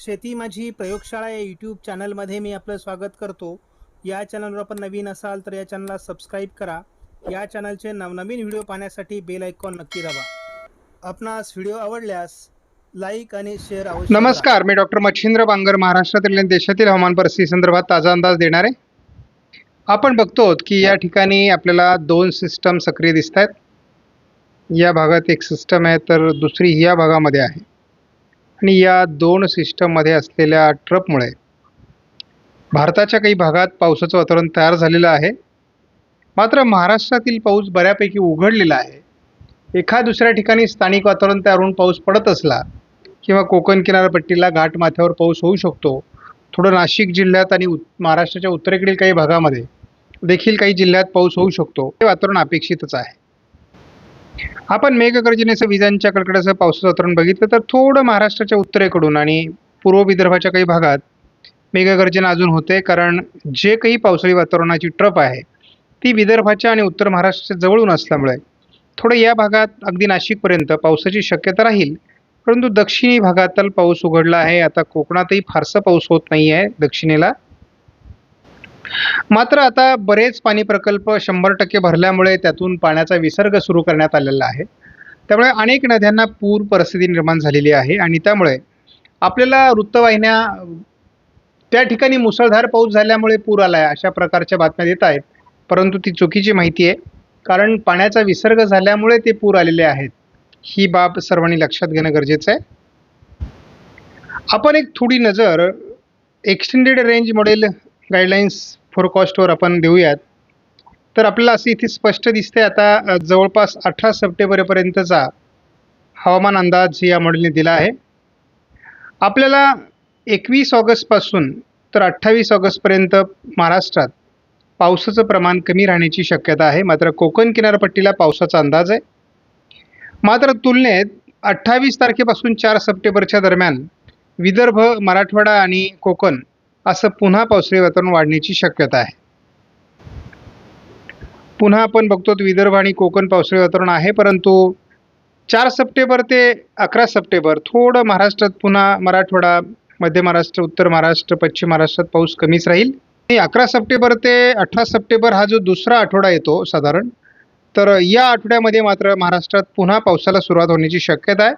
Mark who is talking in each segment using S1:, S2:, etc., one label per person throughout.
S1: शेती माझी प्रयोगशाळा या यूट्यूब चॅनलमध्ये मी आपलं स्वागत करतो. या चॅनलवर आपण नवीन असाल तर या चॅनलला सबस्क्राईब करा. या चॅनलचे नवनवीन व्हिडिओ पाहण्यासाठी बेल आयकॉन नक्की दाबा. आपणास व्हिडिओ आवडल्यास लाईक आणि शेअर आवश्यक
S2: नमस्कार मी डॉक्टर मच्छिंद्र बांगर महाराष्ट्रातील आणि देशातील हवामान परिस्थिती संदर्भात ताजा अंदाज देणार. आहे आपण बघतो की या ठिकाणी आपल्याला दोन सिस्टम सक्रिय दिसत आहेत या भागात एक सिस्टम आहे तर दुसरी या भागामध्ये आहे. आणि या दोन सिस्टममध्ये असलेल्या ट्रपमुळे भारताच्या काही भागात पावसाचं वातावरण तयार झालेलं आहे. मात्र महाराष्ट्रातील पाऊस बऱ्यापैकी उघडलेला आहे. एखाद दुसऱ्या ठिकाणी स्थानिक वातावरण तयार होऊन पाऊस पडत असला किंवा कोकण किनारपट्टीला घाटमाथ्यावर पाऊस होऊ शकतो थोडं नाशिक जिल्ह्यात आणि उत महाराष्ट्राच्या उत्तरेकडील काही भागामध्ये देखील काही जिल्ह्यात पाऊस होऊ शकतो. हे वातावरण अपेक्षितच आहे. आपण मेघगर्जनेचं विजांच्या कडकडाचं पावसाचं वातावरण बघितलं तर थोडं महाराष्ट्राच्या उत्तरेकडून आणि पूर्व विदर्भाच्या काही भागात मेघगर्जना अजून होते कारण जे काही पावसाळी वातावरणाची ट्रप आहे ती विदर्भाच्या आणि उत्तर महाराष्ट्राच्या जवळून असल्यामुळे थोडं या भागात अगदी नाशिकपर्यंत पावसाची शक्यता राहील. परंतु दक्षिणी भागातल पाऊस उघडला आहे. आता कोकणातही फारसा पाऊस होत नाही आहे दक्षिणेला. मात्र आता बरेच पाणी प्रकल्प शंभर टक्के भरल्यामुळे त्यातून पाण्याचा विसर्ग सुरू करण्यात आलेला आहे. त्यामुळे अनेक नद्यांना पूर परिस्थिती निर्माण झालेली आहे आणि त्यामुळे आपल्याला वृत्तवाहिन्या त्या ठिकाणी मुसळधार पाऊस झाल्यामुळे पूर आला आहे अशा प्रकारच्या बातम्या देत आहेत. परंतु ती चुकीची माहिती आहे. कारण पाण्याचा विसर्ग झाल्यामुळे ते पूर आलेले आहेत. ही बाब सर्वांनी लक्षात घेणं गरजेचं आहे. आपण एक थोडी नजर एक्सटेंडेड रेंज मॉडेल गाईडलाईन्स फोरकॉस्टवर आपण देऊयात. तर आपल्याला असं इथे स्पष्ट दिसते आता जवळपास अठरा सप्टेंबरपर्यंतचा हवामान अंदाज या मॉडेलने दिला आहे. आपल्याला एकवीस ऑगस्टपासून तर अठ्ठावीस ऑगस्टपर्यंत महाराष्ट्रात पावसाचं प्रमाण कमी राहण्याची शक्यता आहे. मात्र कोकण किनारपट्टीला पावसाचा अंदाज आहे. मात्र तुलनेत अठ्ठावीस तारखेपासून चार सप्टेंबरच्या दरम्यान विदर्भ मराठवाडा आणि कोकण असं पुन्हा पावसाळी वातावरण वाढण्याची शक्यता आहे. पुन्हा आपण बघतो विदर्भ आणि कोकण पावसाळी वातावरण आहे परंतु चार सप्टेंबर ते अकरा सप्टेंबर थोडं महाराष्ट्रात पुन्हा मराठवाडा मध्य महाराष्ट्र उत्तर महाराष्ट्र पश्चिम महाराष्ट्रात पाऊस कमीच राहील. आणि अकरा सप्टेंबर ते अठरा सप्टेंबर हा जो दुसरा आठवडा येतो साधारण तर या आठवड्यामध्ये मात्र महाराष्ट्रात पुन्हा पावसाला सुरुवात होण्याची शक्यता आहे.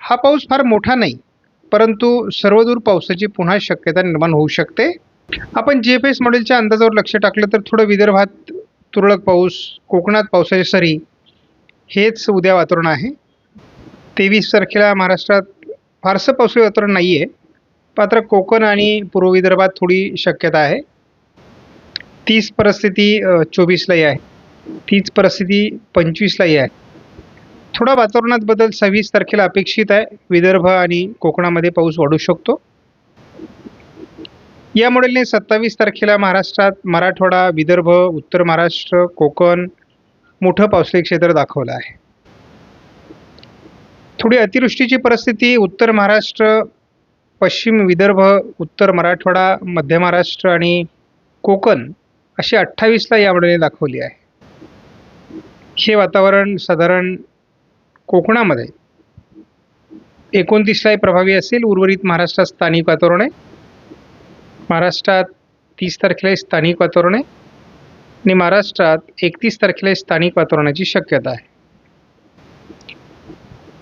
S2: हा पाऊस फार मोठा नाही. परंतु सर्वदूर पावसाची पुन्हा शक्यता निर्माण होऊ शकते. आपण जी एफ एस मॉडेलच्या अंदाजावर लक्ष टाकलं तर थोडं विदर्भात तुरळक पाऊस कोकणात पावसाची सरी हेच उद्या वातावरण आहे. तेवीस तारखेला महाराष्ट्रात फारसं पावसाळी वातावरण नाही आहे मात्र कोकण आणि पूर्व विदर्भात थोडी शक्यता आहे. तीच परिस्थिती चोवीसलाही आहे. तीच परिस्थिती पंचवीसलाही आहे. थोडा वातावरणात बदल सव्वीस तारखेला अपेक्षित आहे. विदर्भ आणि कोकणामध्ये पाऊस वाढू शकतो. या मॉडेलने सत्तावीस तारखेला महाराष्ट्रात मराठवाडा विदर्भ उत्तर महाराष्ट्र कोकण मोठं पावसाळी क्षेत्र दाखवलं आहे. थोडी अतिवृष्टीची परिस्थिती उत्तर महाराष्ट्र पश्चिम विदर्भ उत्तर मराठवाडा मध्य महाराष्ट्र आणि कोकण अशी अठ्ठावीसला या मॉडेलने दाखवली आहे. हे वातावरण साधारण कोकणामध्ये. एकोणतीसलाही प्रभावी असेल उर्वरित महाराष्ट्रात स्थानिक वातावरण आहे. महाराष्ट्रात तीस तारखेला स्थानिक वातावरण आहे. आणि महाराष्ट्रात एकतीस तारखेला स्थानिक वातावरणाची शक्यता आहे.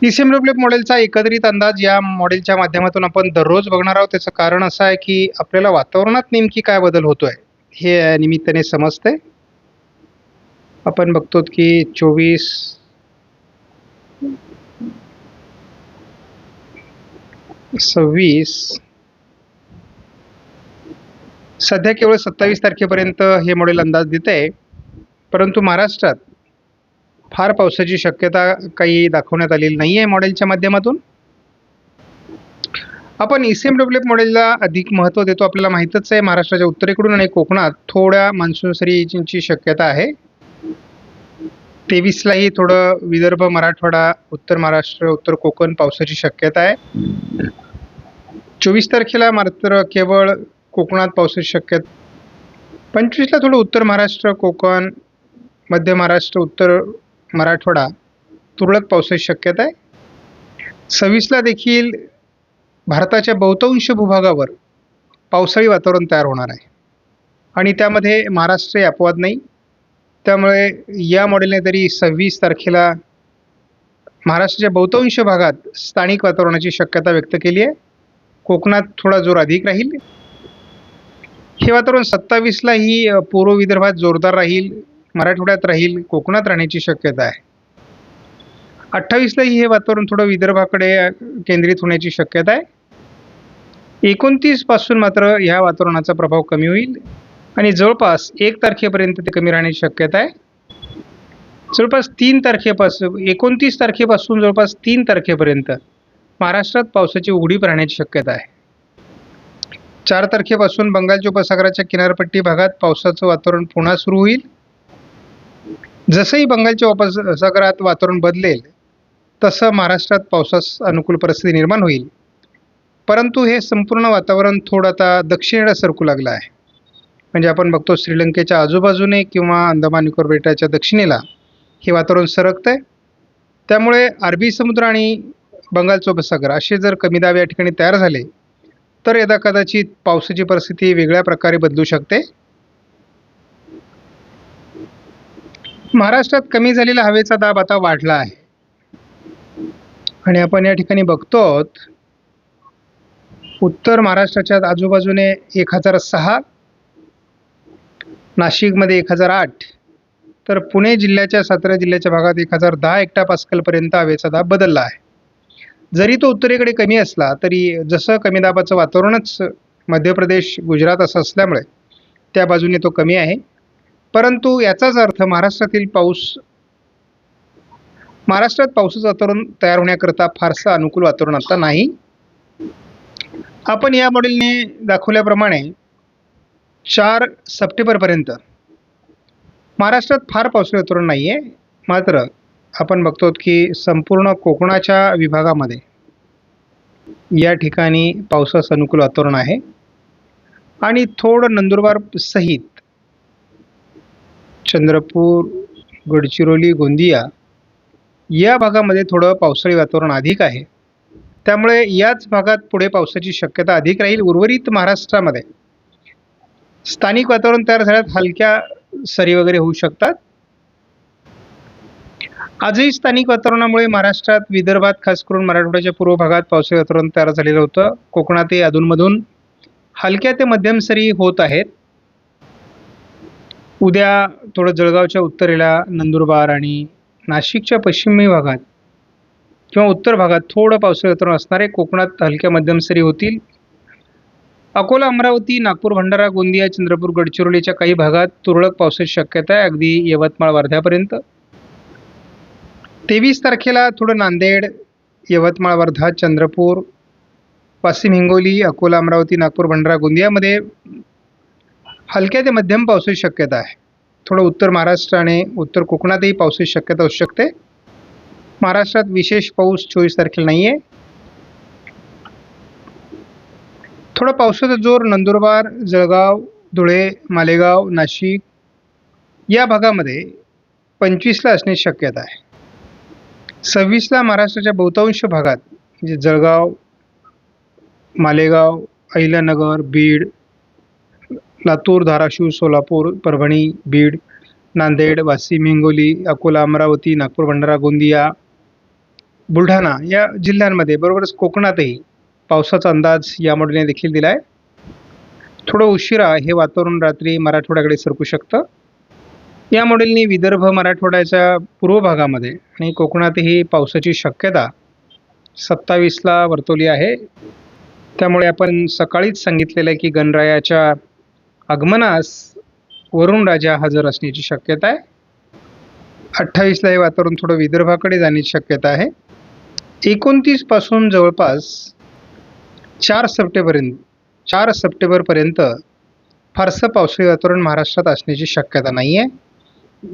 S2: ईसीएम मॉडेलचा एकत्रित अंदाज या मॉडेलच्या माध्यमातून आपण दररोज बघणार आहोत. त्याचं कारण असं आहे की आपल्याला वातावरणात नेमकी काय बदल होतोय हे या निमित्ताने समजतंय. आपण बघतो की चोवीस सव्वीस. सध्या केवळ सत्तावीस तारखेपर्यंत हे मॉडेल अंदाज देत आहे परंतु महाराष्ट्रात फार पावसाची शक्यता काही दाखवण्यात आलेली नाही आहे मॉडेलच्या माध्यमातून. आपण ई सी एम डेव्हलप मॉडेलला अधिक महत्त्व देतो आपल्याला माहीतच आहे महाराष्ट्राच्या उत्तरेकडून आणि कोकणात थोड्या मान्सून सरीची शक्यता आहे. तेवीसलाही थोडं विदर्भ मराठवाडा उत्तर महाराष्ट्र उत्तर कोकण पावसाची शक्यता आहे. चोवीस तारखेला मात्र केवळ कोकणात पावसाची शक्यता पंचवीसला थोडं उत्तर महाराष्ट्र कोकण मध्य महाराष्ट्र उत्तर मराठवाडा तुरळक पावसाची शक्यता आहे. सव्वीसला देखील भारताच्या बहुतांश भूभागावर पावसाळी वातावरण तयार होणार आहे. आणि त्यामध्ये महाराष्ट्र हे अपवाद नाही. त्यामुळे या मॉडेलने तरी सव्वीस तारखेला महाराष्ट्राच्या बहुतांश भागात स्थानिक वातावरणाची शक्यता व्यक्त केली आहे. कोकणात थोडा जोर अधिक राहील. हे वातावरण सत्तावीसलाही पूर्व विदर्भात जोरदार राहील. मराठवाड्यात राहील. कोकणात राहण्याची शक्यता आहे. अठ्ठावीसलाही हे वातावरण थोडं विदर्भाकडे केंद्रित होण्याची शक्यता आहे. एकोणतीसपासून मात्र ह्या वातावरणाचा प्रभाव कमी होईल. आणि जवळपास एक तारखेपर्यंत ते कमी राहण्याची शक्यता आहे. जवळपास तीन तारखेपासून एकोणतीस तारखेपासून जवळपास तीन तारखेपर्यंत महाराष्ट्रात पावसाची उघडीप राहण्याची शक्यता आहे. चार तारखेपासून बंगालच्या उपसागराच्या किनारपट्टी भागात पावसाचं वातावरण पुन्हा सुरू होईल. जसंही बंगालच्या उपसागरात वातावरण बदलेल तसं महाराष्ट्रात पावसास अनुकूल परिस्थिती निर्माण होईल. परंतु हे संपूर्ण वातावरण थोडं आता दक्षिणेला सरकू लागलं आहे. म्हणजे आपण बघतो श्रीलंकेच्या आजूबाजूने किंवा अंदमान निकोबार बेटाच्या दक्षिणेला हे वातावरण सरकतं आहे त्यामुळे अरबी समुद्र आणि बंगालचा उपसागर असे जर कमी दाब या ठिकाणी तयार झाले तर यदा कदाचित पावसाची परिस्थिती वेगळ्या प्रकारे बदलू शकते. महाराष्ट्रात कमी झालेला हवेचा दाब आता वाढला आहे. आणि आपण या ठिकाणी बघतो आहोत उत्तर महाराष्ट्राच्या आजूबाजूने एक हजार सहा नाशिकमध्ये एक हजार आठ तर पुणे जिल्ह्याच्या सातारा जिल्ह्याच्या भागात एक हजार दहा एकटा पास्कलपर्यंत हवेचा दाब बदलला आहे. जरी तो उत्तरेकडे कमी असला तरी जसं कमी दाबाचं वातावरणच मध्य प्रदेश गुजरात असं असल्यामुळे त्या बाजूने तो कमी आहे. परंतु याचाच अर्थ महाराष्ट्रातील पाऊस महाराष्ट्रात पावसाचं वातावरण तयार होण्याकरता फारसं अनुकूल वातावरण आता नाही. आपण या मॉडेलने दाखवल्याप्रमाणे चार सप्टेंबरपर्यंत महाराष्ट्रात फार पावसाळी वातावरण नाही आहे मात्र आपण बघतो की संपूर्ण कोकणाच्या विभागामध्ये या ठिकाणी पावसास अनुकूल वातावरण आहे. आणि थोडं नंदुरबार सहित चंद्रपूर गडचिरोली गोंदिया या भागामध्ये थोडं पावसाळी वातावरण अधिक आहे. त्यामुळे याच भागात पुढे पावसाची शक्यता अधिक राहील. उर्वरित महाराष्ट्रामध्ये स्थानिक वातावरण तयार झाल्यात. हलक्या सरी वगैरे होऊ शकतात. आजही स्थानिक वातावरणामुळे महाराष्ट्रात विदर्भात खास करून मराठवाड्याच्या पूर्व भागात पावसाळी वातावरण तयार झालेलं होतं. कोकणातही अधूनमधून हलक्या ते मध्यम सरी होत आहेत. उद्या थोडं जळगावच्या उत्तरेला नंदुरबार आणि नाशिकच्या पश्चिमी भागात किंवा उत्तर भागात थोडं पावसाळी वातावरण असणार आहे. कोकणात हलक्या मध्यम सरी होतील. अकोला अमरावती नागपूर भंडारा गोंदिया चंद्रपूर गडचिरोलीच्या काही भागात तुरळक पावसाची शक्यता आहे. अगदी यवतमाळ वर्ध्यापर्यंत तेवीस तारखेला थोडं नांदेड यवतमाळ वर्धा चंद्रपूर वाशिम हिंगोली अकोला अमरावती नागपूर भंडारा गोंदियामध्ये हलक्या ते मध्यम पावसाची शक्यता आहे. थोडं उत्तर महाराष्ट्र आणि उत्तर कोकणातही पावसाची शक्यता असू शकते. महाराष्ट्रात विशेष पाऊस चोवीस तारखेला नाही आहे थोडा पावसाचा जोर नंदुरबार जळगाव धुळे मालेगाव नाशिक या भागामध्ये पंचवीसला असण्याची शक्यता आहे. सव्वीसला महाराष्ट्राच्या बहुतांश भागात म्हणजे जळगाव मालेगाव अहिल्यानगर बीड लातूर धाराशिव सोलापूर परभणी बीड नांदेड वाशिम हिंगोली अकोला अमरावती नागपूर भंडारा गोंदिया बुलढाणा या जिल्ह्यांमध्ये बरोबरच कोकणातही पावसाचा अंदाज या मॉडेलने देखील दिला आहे थोडं उशिरा हे वातावरण रात्री मराठवाड्याकडे सरकू शकतं. या मॉडेलने विदर्भ मराठवाड्याच्या पूर्व भागामध्ये आणि कोकणातही पावसाची शक्यता सत्तावीसला वर्तवली आहे. त्यामुळे आपण सकाळीच सांगितलेलं आहे की गणरायाच्या आगमनास वरुण राजा हजर असण्याची शक्यता आहे. अठ्ठावीसला हे वातावरण थोडं विदर्भाकडे जाण्याची शक्यता आहे. एकोणतीसपासून जवळपास चार सप्टेंबरपर्यंत चार सप्टेंबरपर्यंत फारसं पावसाळी वातावरण महाराष्ट्रात असण्याची शक्यता नाही आहे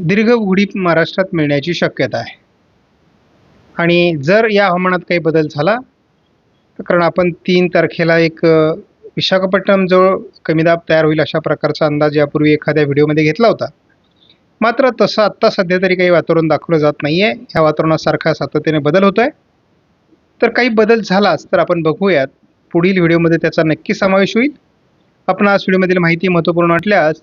S2: दीर्घ उघडीप महाराष्ट्रात मिळण्याची शक्यता आहे. आणि जर या हवामानात काही बदल झाला तर कारण आपण तीन तारखेला एक विशाखापट्टणमजवळ कमी दाब तयार होईल अशा प्रकारचा अंदाज यापूर्वी एखाद्या व्हिडिओमध्ये घेतला होता. मात्र तसं आत्ता सध्या तरी काही वातावरण दाखवलं जात नाही आहे ह्या वातावरणासारखा सातत्याने बदल होतो आहे तर काही बदल झालाच तर आपण बघूयात. पुढील व्हिडिओमध्ये त्याचा नक्की समावेश होईल. आपण आज व्हिडिओमधील माहिती महत्त्वपूर्ण वाटल्यास